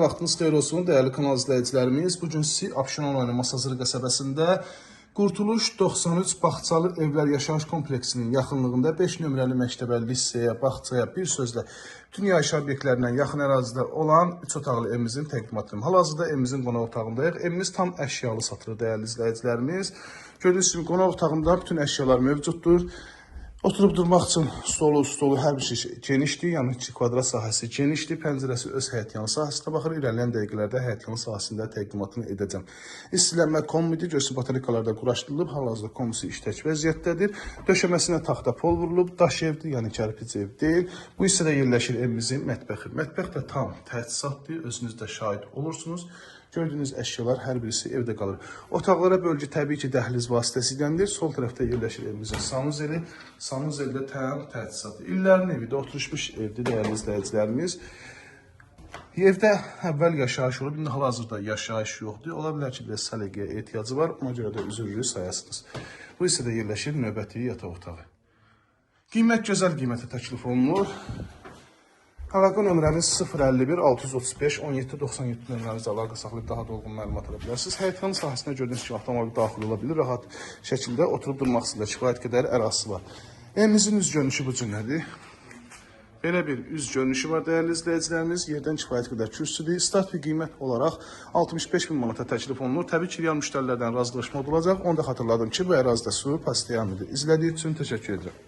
Vaxtınız xeyir olsun, dəyərli kanal izləyicilərimiz. Bu gün sizi Abşeron rayonu Masazırı qəsəbəsində Qurtuluş 93 Bağçalı Evlər Yaşayış Kompleksinin yaxınlığında 5 nömrəli məktəbə, liseyə, bağçaya, bir sözlə bütün yaşayış obyektlərindən yaxın ərazidə olan 3 otaqlı evimizin təqdimatını. Hal-hazırda evimizin qonaq otağındayıq. Evimiz tam əşyalı satılır dəyərli izləyicilərimiz. Gördüyünüz kimi qonaq otağında bütün əşyalar mövcuddur. Oturub durmaq üçün stolu, stolu hər bir şey genişdir, yəni 2 kvadrat sahəsi genişdir, pəncərəsi öz həyətyanı sahəsinə baxır. İrəliyən dəqiqələrdə həyətyanı sahəsində təqdimatını edəcəm. İstilənmə kombidir, görsün batarikalarda quraşdırılıb, hal-hazırda komisi iştək vəziyyətdədir. Döşəməsinə taxta pol vurulub, daş evdir, yəni kərpic ev deyil. Bu hissədə yerləşir evimizin mətbəxi. Mətbəx də tam təchizatdır, özünüz də şahid olursunuz. Gördüyünüz əşyalar hər birisi evdə qalır. Otaqlara bölgü təbii ki, dəhliz vasitəsiyləndir. Sol tərəfdə yerləşir evimizin sanuzeli. Sanuzel də tam təchizatı. İllərin evi də oturmuş evdir dəyərli izləyicilərimiz. Evdə əvvəl yaşayış olub, indi hal-hazırda yaşayış yoxdur. Ola bilər ki, biraz səliqəyə ehtiyacı var, ona görə də üzürlüyü sayasınız. Bu hissədə yerləşir növbəti yataq otağı. Qiymət gözəl qiymətə təklif olunur. Əlaqə nömrəmiz 051 635 17 97 nömrəmizə əlaqə saxlayıb daha dolğun məlumat ala bilərsiniz. Həyətyanı sahəsinə gördüyünüz kimi avtomobil daxil ola bilir, rahat şəkildə oturub durmaq də kifayət qədər ərazisi var. Evimizin üz görünüşü bu cürlədir. Belə bir üz görünüşü var dəyərli izləyicilərimiz. Yerdən kifayət qədər kürsüdür. Start bir qiymət olaraq 65 bin manata təklif olunur. Təbii ki, real müştərilərdən razılaşma olacaq. Onu da xatırladım ki, bu ərazidə su pasiyamidir. İzlədiyiniz üçün təşəkkür edirəm.